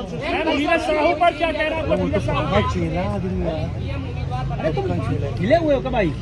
नीरज साहू पर क्या कह रहा है? नीरज साहू है हिले हुए हो क्या भाई?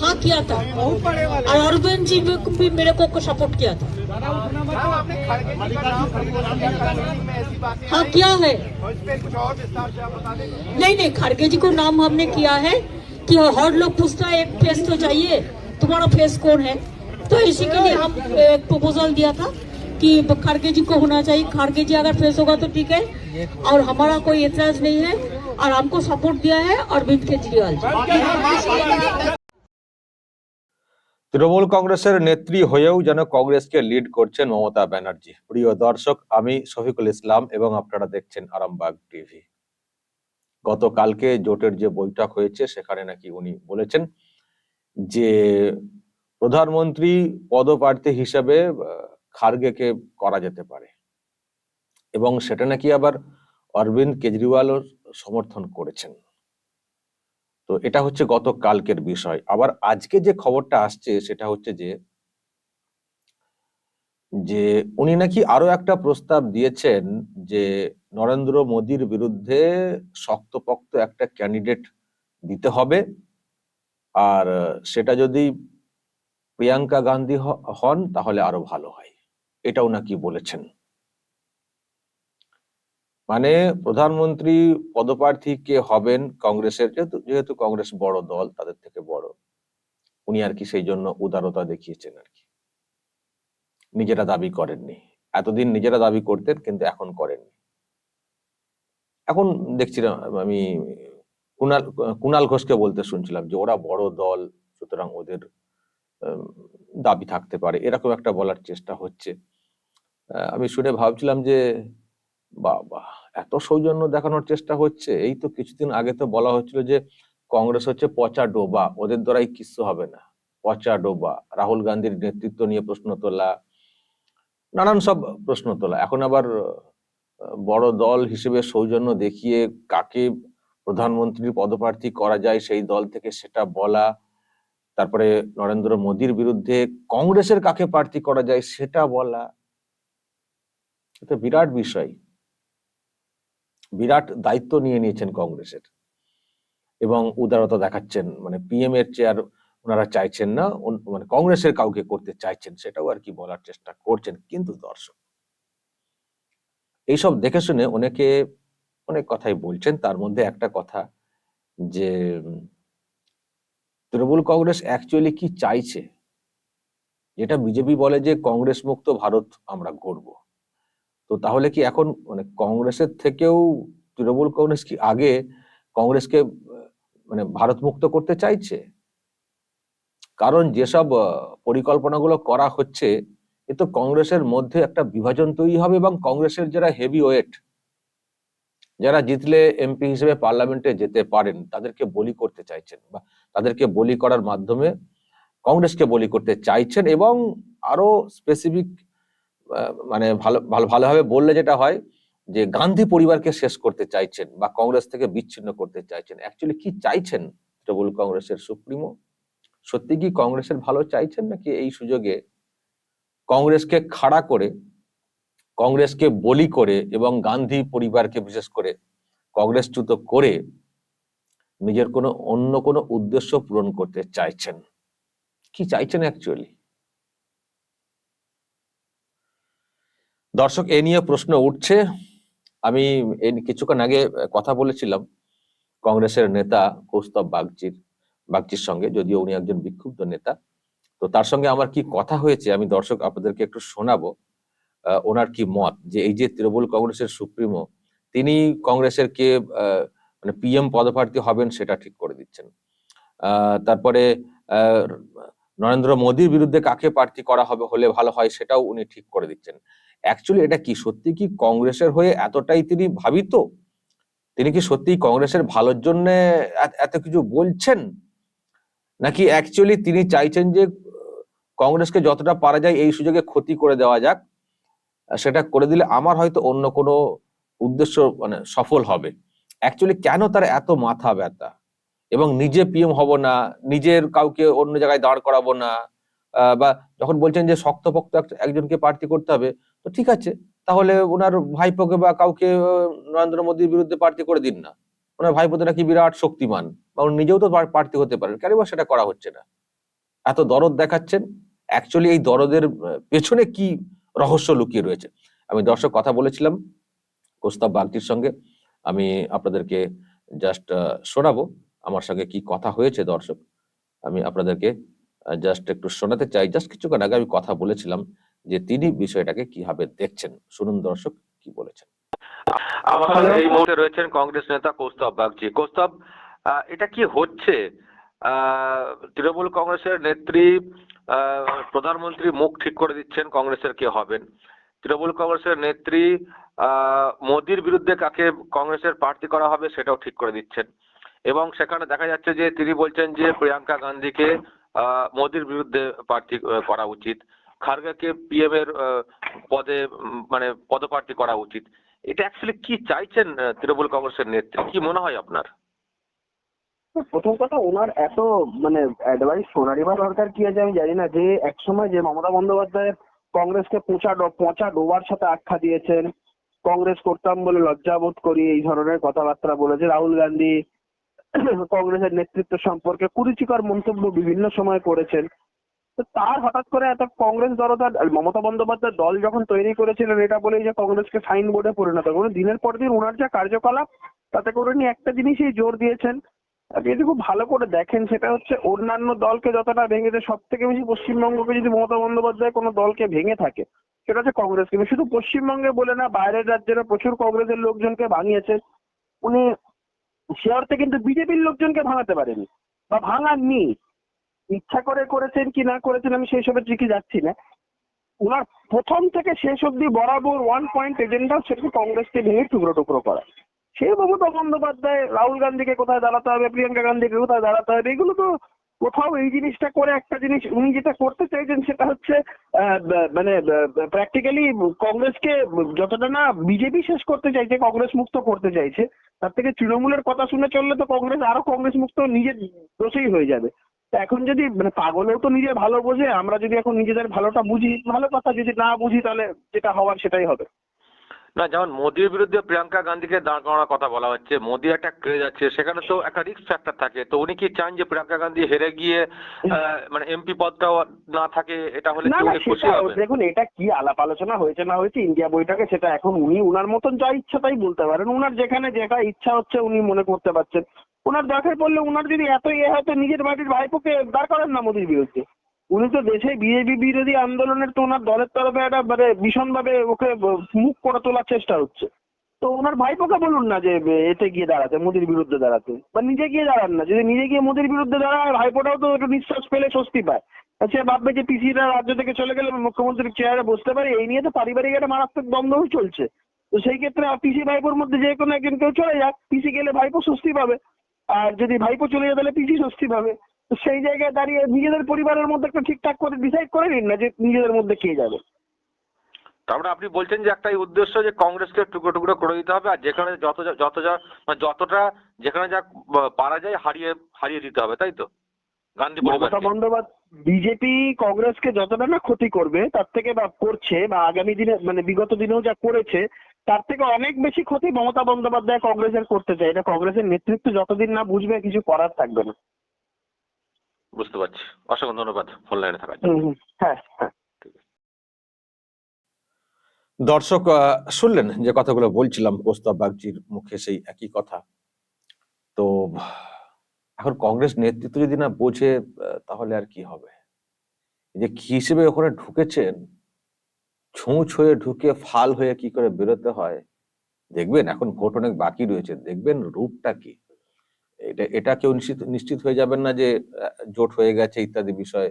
हाँ किया था। और अरविंद जी भी भी मेरे को सपोर्ट किया था। हाँ किया है। नहीं नहीं खड़गे जी को नाम हमने किया है कि हर लोग पूछता है एक फेस तो चाहिए तुम्हारा फेस कौन है? तो इसी के लिए हम एक प्रपोजल दिया था। कि खड़गे जी को होना चाहिए खड़गे जी अगर फेस होगा तो ठीक है और हमारा कोई एतराज नहीं है और हमको सपोर्ट दिया है अरविंद केजरीवाल जी তৃণমূল কংগ্রেসের নেত্রী হয়েও যেন কংগ্রেসকে লিড করছেন মমতা ব্যানার্জি প্রিয় দর্শক আমি শফিকুল ইসলাম এবং আপনারা দেখছেন আরামবাগ টিভি গতকালকে জোটের যে বৈঠক হয়েছে সেখানে নাকি উনি বলেছেন যে প্রধানমন্ত্রী পদপ্রার্থী হিসেবে আহ, খার্গেকে করা যেতে পারে। এবং সেটা নাকি আবার অরবিন্দ কেজরিওয়ালও সমর্থন করেছেন। তো এটা হচ্ছে গত কালকের বিষয়। আবার আজকে যে খবরটা আসছে সেটা হচ্ছে যে যে উনি নাকি আরও একটা প্রস্তাব দিয়েছেন যে নরেন্দ্র মোদীর বিরুদ্ধে শক্তপোক্ত একটা ক্যান্ডিডেট দিতে হবে। আর সেটা যদি প্রিয়াঙ্কা গান্ধী হন তাহলে আরও ভালো হয়। এটাও নাকি বলেছেন। মানে প্রধানমন্ত্রী পদপ্রার্থী কে হবেন কংগ্রেসের, যেহেতু যেহেতু কংগ্রেস বড় দল, তাদের থেকে বড়। উনি আর কি সেই জন্য উদারতা দেখিয়েছেন আর কি। নিজেরা দাবি করেননি। এতদিন নিজেরা দাবি করতেন, কিন্তু এখন করেননি। এখন দেখছিলাম, আমি কুনাল কুনাল ঘোষকে বলতে শুনছিলাম যে ওরা বড় দল, সুতরাং ওদের দাবি থাকতে পারে। এরকম একটা বলার চেষ্টা হচ্ছে। আমি শুনে ভাবছিলাম যে, বাবা, এত সৌজন্য দেখানোর চেষ্টা হচ্ছে। এই তো কিছুদিন আগে তো বলা হচ্ছিল যে, কংগ্রেস হচ্ছে পচা ডোবা, ওদের দ্বারাই কিছু হবে না। পচা ডোবা, রাহুল গান্ধীর নেতৃত্ব নিয়ে প্রশ্ন তোলা, নানান সব প্রশ্ন তোলা। এখন আবার বড় দল হিসেবে সৌজন্য দেখিয়ে কাকে প্রধানমন্ত্রীর পদপ্রার্থী করা যায় সেই দল থেকে সেটা বলা, তারপরে নরেন্দ্র মোদীর বিরুদ্ধে কংগ্রেসের কাকে প্রার্থী করা যায় সেটা বলা এটা বিরাট বিষয়। বিরাট দায়িত্ব নিয়ে নিয়েছেন কংগ্রেসের। এবং উদারতা দেখাচ্ছেন মানে পিএম এর চেয়ার ওনারা চাইছেন না মানে কংগ্রেসের কাউকে করতে চাইছেন সেটাও আর কি বলার চেষ্টা করছেন কিন্তু দর্শক। এইসব দেখে শুনে অনেকে অনেক কথাই বলছেন, তার মধ্যে একটা কথা যে, তৃণমূল কংগ্রেস অ্যাকচুয়ালি কি চাইছে? যেটা বিজেপি বলে যে কংগ্রেস মুক্ত ভারত আমরা গড়ব। তো তাহলে কি এখন মানে কংগ্রেসের থেকেও তৃণমূল কংগ্রেস কি আগে কংগ্রেসকে মানে ভারত মুক্ত করতে চাইছে? কারণ যেসব পরিকল্পনাগুলো করা হচ্ছে, এ তো কংগ্রেসের মধ্যে একটা বিভাজন তৈরি হবে এবং কংগ্রেসের যারা হেভি ওয়েট যারা জিতলে এমপি হিসেবে পার্লামেন্টে যেতে পারেন, তাদেরকে বলি করতে চাইছেন বা তাদেরকে বলি করার মাধ্যমে কংগ্রেসকে বলি করতে চাইছেন এবং আরও স্পেসিফিক মানে ভালো ভালো, ভালোভাবে বললে যেটা হয় যে গান্ধী পরিবারকে শেষ করতে চাইছেন বা কংগ্রেস থেকে বিচ্ছিন্ন করতে চাইছেন। অ্যাকচুয়ালি কি চাইছেন তৃণমূল কংগ্রেসের সুপ্রিমো? সত্যি কি কংগ্রেসের ভালো চাইছেন নাকি এই সুযোগে কংগ্রেসকে খাড়া করে, কংগ্রেসকে বলি করে এবং গান্ধী পরিবারকে বিশেষ করে কংগ্রেসচ্যুত করে নিজের কোনো অন্য কোনো উদ্দেশ্য পূরণ করতে চাইছেন? কি চাইছেন অ্যাকচুয়ালি দর্শক, এ নিয়ে প্রশ্ন উঠছে। আমি কিছুক্ষণ আগে কথা বলেছিলাম কংগ্রেসের নেতা কৌস্তব বাগচির বাগচির সঙ্গে, যদিও উনি একজন বিক্ষুব্ধ নেতা। তো তার সঙ্গে আমার কি কথা হয়েছে আমি দর্শক আপনাদেরকে একটু শোনাবো। ওনার কি মত? যে এই যে তৃণমূল কংগ্রেসের সুপ্রিমো, তিনি কংগ্রেসের কে মানে পিএম পদপ্রার্থী হবেন সেটা ঠিক করে দিচ্ছেন। তারপরে নরেন্দ্র মোদীর বিরুদ্ধে কাকে প্রার্থী করা হবে, হলে ভালো হয় সেটাও উনি ঠিক করে দিচ্ছেন। অ্যাকচুয়ালি এটা কি? সত্যি কি কংগ্রেসের হয়ে এতটাই তিনি ভাবিত? তিনি কি সত্যি কংগ্রেসের ভালোর জন্য এত কিছু বলছেন? নাকি অ্যাকচুয়ালি তিনি চাইছেন যে কংগ্রেসকে যতটা পারা যায় এই সুযোগে ক্ষতি করে দেওয়া যাক? সেটা করে দিলে আমার হয়তো অন্য কোনো উদ্দেশ্য মানে সফল হবে। অ্যাকচুয়ালি কেন তার এত মাথা ব্যথা? এবং নিজে পিএম হব না, নিজের কাউকে অন্য জায়গায় দাঁড় করাবো না বা যখন বলছেন যে, শক্তপোক্ত এক- একজনকে প্রার্থী করতে হবে ঠিক আছে, তাহলে ওনার ভাইপোকে বা কাউকে নরেন্দ্র মোদীর বিরুদ্ধে প্রার্থী করে দিন না। ওনার ভাইপোতে নাকি বিরাট শক্তিমান, বা উনি নিজেও তো প্রার্থী হতে পারেন, কেন সেটা করা হচ্ছে না? এত দরদ দেখাচ্ছেন অ্যাকচুয়ালি এই দরদের পেছনে কি রহস্য লুকিয়ে রয়েছে? আমি দর্শক কথা বলেছিলাম কোস্তাব বাগচির সঙ্গে, আমি আপনাদেরকে জাস্ট শোনাবো, আমার সঙ্গে কি কথা হয়েছে দর্শক, আমি আপনাদেরকে জাস্ট একটু শোনাতে চাই। জাস্ট কিছুক্ষণ আগে আমি কথা বলেছিলাম যে তিনি বিষয়টাকে কীভাবে দেখছেন। শুনুন দর্শক কি বলেছেন। আমার এই মুহূর্তে রয়েছেন কংগ্রেস নেতা কৌস্তব বাগচি। কৌস্তব আহ, এটা কি হচ্ছে? আহ, তৃণমূল কংগ্রেসের নেত্রী আহ, প্রধানমন্ত্রী মুখ ঠিক করে দিচ্ছেন কংগ্রেসের কে হবেন। তৃণমূল কংগ্রেসের নেত্রী আহ, মোদির বিরুদ্ধে কাকে কংগ্রেসের প্রার্থী করা হবে সেটাও ঠিক করে দিচ্ছেন। এবং সেখানে দেখা যাচ্ছে যে তিনি বলছেন যে প্রিয়াঙ্কা গান্ধীকে মোদির বিরুদ্ধে প্রার্থী করা উচিত। খার্গেকে পিএম এর পদে মানে পদপ্রার্থী করা উচিত। এটা অ্যাকচুয়ালি কি চাইছেন তৃণমূল কংগ্রেসের নেত্রী? কি মনে হয় আপনার? প্রথম কথা, ওনার এত মানে অ্যাডভাইস শোনারই বা দরকার কি আছে আমি জানি না। যে একসময় যে মমতা বন্দ্যোপাধ্যায় কংগ্রেসকে পচা পচা ডোবার সাথে আখ্যা দিয়েছেন, কংগ্রেস করতাম বলে লজ্জাবোধ করি, এই ধরনের কথাবার্তা বলেছে। রাহুল গান্ধী কংগ্রেসের নেতৃত্ব সম্পর্কে কুরুচিকর মন্তব্য বিভিন্ন সময় করেছেন। তার হঠাৎ করে এত কংগ্রেস দলদার মমতা বন্দ্যোপাধ্যায় দল যখন তৈরি করেছিলেন, এটা বলেই যে কংগ্রেসকে সাইন বোর্ডে পরিণত করুন। দিনের পর দিন ওনার যা কার্যকলাপ, তাতে করে উনি একটা জিনিসই জোর দিয়েছেন। আপনি যদি খুব ভালো করে দেখেন, সেটা হচ্ছে অন্যান্য দলকে যতটা ভেঙেছে সব থেকে বেশি পশ্চিমবঙ্গকে যদি মমতা বন্দ্যোপাধ্যায় কোনো দলকে ভেঙে থাকে, সেটা হচ্ছে কংগ্রেস কিন্তু শুধু পশ্চিমবঙ্গে বলে না, বাইরের রাজ্যেরও প্রচুর কংগ্রেসের লোকজনকে ভাঙিয়েছে উনি সে অর্থে কিন্তু বিজেপির লোকজনকে ভাঙাতে পারেনি বা ভাঙাননি। ইচ্ছা করে করেছেন কি না করেছেন আমি সেই সবের দিকে যাচ্ছি না। ওনার প্রথম থেকে শেষ অব্দি বরাবর ওয়ান পয়েন্ট এজেন্ডা সেটা কংগ্রেসকে ভেঙে টুকরো টুকরো করা। সে মমতা বন্দ্যোপাধ্যায়, রাহুল গান্ধীকে কোথায় দাঁড়াতে হবে, প্রিয়াঙ্কা গান্ধীকে কোথায় দাঁড়াতে হবে, এগুলো তো কোথাও এই জিনিসটা করে একটা জিনিস উনি যেটা করতে চাইছেন সেটা হচ্ছে মানে প্র্যাকটিক্যালি কংগ্রেসকে যতটা না বিজেপি শেষ করতে চাইছে, কংগ্রেস মুক্ত করতে চাইছে, তার থেকে তৃণমূলের কথা শুনে চললে তো কংগ্রেস, আরও কংগ্রেস মুক্ত নিজের দোষেই হয়ে যাবে। এখন যদি মানে পাগলেও তো নিজের ভালো বোঝে, আমরা যদি এখন নিজেদের ভালোটা বুঝি, ভালো কথা যদি না বুঝি তাহলে যেটা হওয়ার সেটাই হবে। না যেমন মোদির বিরুদ্ধে প্রিয়াঙ্কা গান্ধীকে দাঁড় করানোর কথা বলা হচ্ছে মোদি একটা ক্রেজ আছে সেখানে তো একটা রিস্ক ফ্যাক্টর থাকে। তো উনি কি চান যে প্রিয়াঙ্কা গান্ধী হেরে গিয়ে মানে এমপি পদটাও না থাকে এটা হলে কি উনি খুশি হবে? দেখুন এটা কি আলাপ আলোচনা হয়েছে না হয়েছে ইন্ডিয়া বইটাকে সেটা এখন উনি উনার মতন যা ইচ্ছা তাই বলতে পারেন। উনার যেখানে যেটা ইচ্ছা হচ্ছে উনি মনে করতে পারছেন। উনার দরকার পড়লে উনার যদি এত ইয়ে হয়তো নিজের বাড়ির ভাইপোকে দাঁড় করেন না মোদির বিরুদ্ধে। উনি তো দেশে বিজেপি বিরোধী আন্দোলনের তো ওনার দলের তরফে একটা মানে ভীষণ ভাবে ওকে মুখ করে তোলার চেষ্টা হচ্ছে। তো ওনার ভাইপোকে বলুন না যে এতে গিয়ে দাঁড়াতে, মোদির বিরুদ্ধে দাঁড়াতে। বা নিজে গিয়ে দাঁড়ান না, যদি নিজে গিয়ে মোদির বিরুদ্ধে দাঁড়ায় ভাইপোটাও তো একটু নিঃশ্বাস পেলে স্বস্তি পায়। সে ভাববে যে পিসিরা রাজ্য থেকে চলে গেলে মুখ্যমন্ত্রীর চেয়ারে বসতে পারে, এই নিয়ে তো পারিবারিক একটা মারাত্মক দ্বন্দ্বও চলছে। তো সেই ক্ষেত্রে পিসি ভাইপোর মধ্যে যে কোনো একজন কেউ চলে যাক, পিসি গেলে ভাইপো স্বস্তি পাবে। আর যদি ভাইপো চলে যায়, তাহলে পিসি স্বস্তি পাবে। সেই জায়গায় দাঁড়িয়ে নিজেদের পরিবারের মধ্যে একটা ঠিকঠাক করে ডিসাইড করে নিন না যে নিজেদের মধ্যে কে যাবে। তারপরে আপনি বলছেন যে একটাই উদ্দেশ্য যে কংগ্রেসকে টুকরো টুকরো করে দিতে হবে আর যেখানে যত যত যা মানে যতটা যেখানে যা পারা যায় হারিয়ে হারিয়ে দিতে হবে তাই তো? গান্ধী মমতা বন্দ্যোপাধ্যায় বিজেপি কংগ্রেসকে যতটা না ক্ষতি করবে তার থেকে বা করছে বা আগামী দিনে মানে বিগত দিনেও যা করেছে তার থেকে অনেক বেশি ক্ষতি মমতা বন্দ্যোপাধ্যায় কংগ্রেসের করতে চায়। এটা কংগ্রেসের নেতৃত্ব যতদিন না বুঝবে কিছু করার থাকবে না। বুঝতে পারছি। অসংখ্য ধন্যবাদ ফোন লাইনে থাকার জন্য। হ্যাঁ হ্যাঁ। দর্শক শুনলেন যে কথাগুলো বলছিলাম কোস্তাব বাগজির মুখে সেই একই কথা। তো এখন কংগ্রেস নেতৃত্ব যদি না বোঝে আহ, তাহলে আর কি হবে? যে কি হিসেবে ওখানে ঢুকেছেন ছুঁচ হয়ে ঢুকে ফাল হয়ে কি করে বেরোতে হয়? দেখবেন এখন ভোট অনেক বাকি রয়েছে। দেখবেন রূপটা কি? এটা এটা কেউ নিশ্চিত নিশ্চিত হয়ে যাবেন না যে জোট হয়ে গেছে ইত্যাদি বিষয়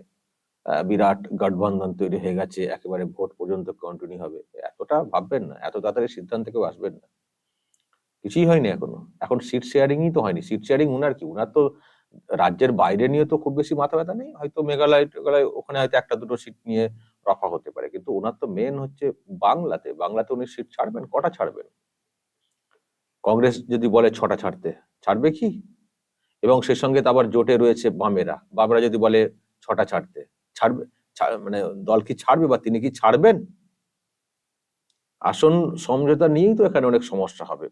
বিরাট গঠবন্ধন তৈরি হয়ে গেছে, একেবারে ভোট পর্যন্ত কন্টিনিউ হবে। এতটা ভাববেন না, এত তাড়াতাড়ি সিদ্ধান্ত কেউ আসবেন না। কিছুই হয়নি এখনও। এখন সিট শেয়ারিংই তো হয়নি। সিট শেয়ারিং উনার কি? উনার তো রাজ্যের বাইরে নিয়ে তো খুব বেশি মাথা ব্যথা নেই। হয়তো মেঘালয়, টেঘালয়, ওখানে হয়তো একটা দুটো সিট নিয়ে রফা হতে পারে। কিন্তু ওনার তো মেন হচ্ছে বাংলাতে। বাংলাতে উনি সিট ছাড়বেন? কটা ছাড়বেন? কংগ্রেস যদি বলে ছটা ছাড়তে, ছাড়বে কি? এবং সেই সঙ্গে তো আবার জোটে রয়েছে বামেরা। বামেরা যদি বলে ছটা ছাড়তে, ছাড়বে মানে দল কি ছাড়বে বা তিনি কি ছাড়বেন? আসন সমঝোতা নিয়েই তো এখানে অনেক সমস্যা হবে।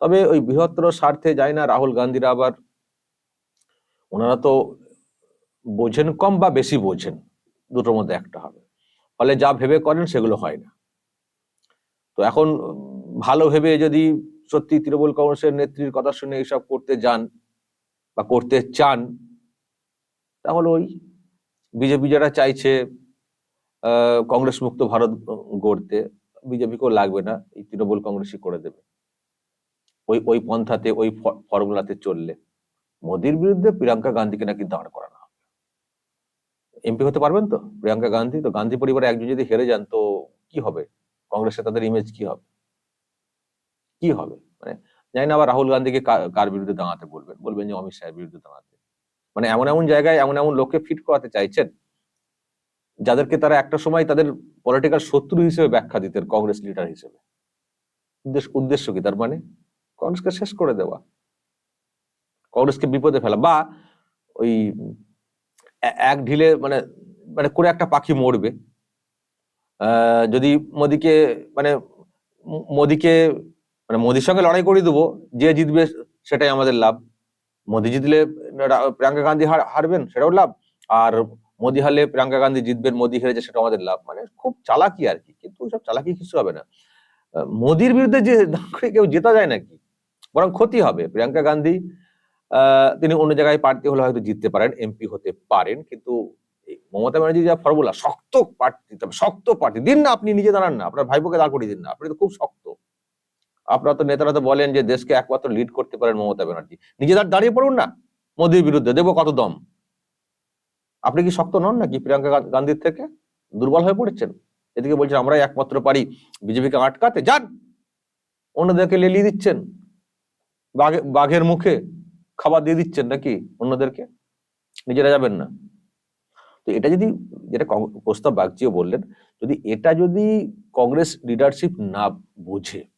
তবে ওই বৃহত্তর স্বার্থে যায় না রাহুল গান্ধীরা আবার। ওনারা তো বোঝেন কম বা বেশি বোঝেন, দুটোর মধ্যে একটা হবে। ফলে যা ভেবে করেন সেগুলো হয় না। তো এখন ভালো ভেবে যদি সত্যি তৃণমূল কংগ্রেসের নেত্রীর কথা শুনে এইসব করতে যান বা করতে চান, তাহলে ওই বিজেপি যারা চাইছে কংগ্রেস মুক্ত ভারত গড়তে। বিজেপিকেও লাগবে না, এই তৃণমূল কংগ্রেসই করে দেবে। ওই ওই পন্থাতে, ওই ফর্মুলাতে চললে মোদির বিরুদ্ধে প্রিয়াঙ্কা গান্ধীকে নাকি দাঁড় করানো হবে। এমপি হতে পারবেন তো? প্রিয়াঙ্কা গান্ধী, তো গান্ধী পরিবারে একজন যদি হেরে যান, তো কি হবে? কংগ্রেসে তাদের ইমেজ কি হবে? কি হবে? মানে জানি না আবার রাহুল গান্ধীকে কার বিরুদ্ধে দাঁড়াতে বলবেন? বলবেন যে অমিত শাহের বিরুদ্ধে দাঁড়াতে। মানে এমন এমন জায়গায় এমন এমন লোককে ফিট করাতে চাইছেন, যাদেরকে তারা একটা সময় তাদের পলিটিক্যাল শত্রু হিসেবে ব্যাখ্যা দিতেন কংগ্রেস লিডার হিসেবে। উদ্দেশ্য কি? তার মানে কংগ্রেসকে শেষ করে দেওয়া। কংগ্রেসকে বিপদে ফেলা বা ওই এক ঢিলে মানে মানে করে একটা পাখি মরবে। যদি মোদিকে মানে মোদিকে মানে মোদির সঙ্গে লড়াই করে দেবো, যে জিতবে সেটাই আমাদের লাভ। মোদি জিতলে প্রিয়াঙ্কা গান্ধী হারবেন, সেটাও লাভ। আর মোদি হারলে প্রিয়াঙ্কা গান্ধী জিতবেন, মোদি হেরেছে সেটা আমাদের লাভ। মানে খুব চালাকি আর কি, কিন্তু ওইসব চালাকি কিছু হবে না। মোদির বিরুদ্ধে যে কেউ জেতা যায় নাকি? বরং ক্ষতি হবে। প্রিয়াঙ্কা গান্ধী তিনি অন্য জায়গায় প্রার্থী হলে হয়তো জিততে পারেন, এমপি হতে পারেন, কিন্তু মমতা ব্যানার্জি যা ফর্মুলা, শক্ত প্রার্থী শক্ত প্রার্থী। দিন না আপনি নিজে দাঁড়ান না, আপনার ভাইপোকে দাঁড় করিয়ে দিন না, আপনি তো খুব শক্ত। আপনারা তো নেতারা তো বলেন যে দেশকে একমাত্র লিড করতে পারেন মমতা ব্যানার্জি। নিজে দাঁড়- দাঁড়িয়ে পড়ুন না মোদির বিরুদ্ধে, দেবো কত দম। আপনি কি শক্ত নন নাকি প্রিয়াঙ্কা গান্ধীর থেকে? দুর্বল হয়ে পড়েছেন। এদিকে বলছেন, আমরাই একমাত্র পারি বিজেপিকে আটকাতে। যান, অন্যদেরকে লেলিয়ে দিচ্ছেন। বাঘে বাঘের মুখে খাবার দিয়ে দিচ্ছেন নাকি অন্যদেরকে? নিজেরা যাবেন না। তো এটা যদি যেটা প্রস্তাব বাগচিও বললেন, যদি এটা যদি কংগ্রেস লিডারশিপ না বুঝে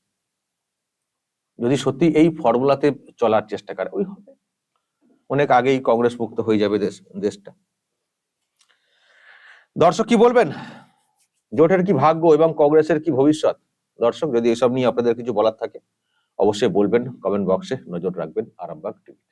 যদি সত্যি এই ফর্মুলাতে চলার চেষ্টা করে, ওই হবে। অনেক আগেই কংগ্রেস মুক্ত হয়ে যাবে দেশ, দেশটা। দর্শক কি বলবেন? জোটের কি ভাগ্য এবং কংগ্রেসের কি ভবিষ্যৎ? দর্শক, যদি এসব নিয়ে আপনাদের কিছু বলার থাকে, অবশ্যই বলবেন কমেন্ট বক্সে নজর রাখবেন, আরামবাগ টিভি।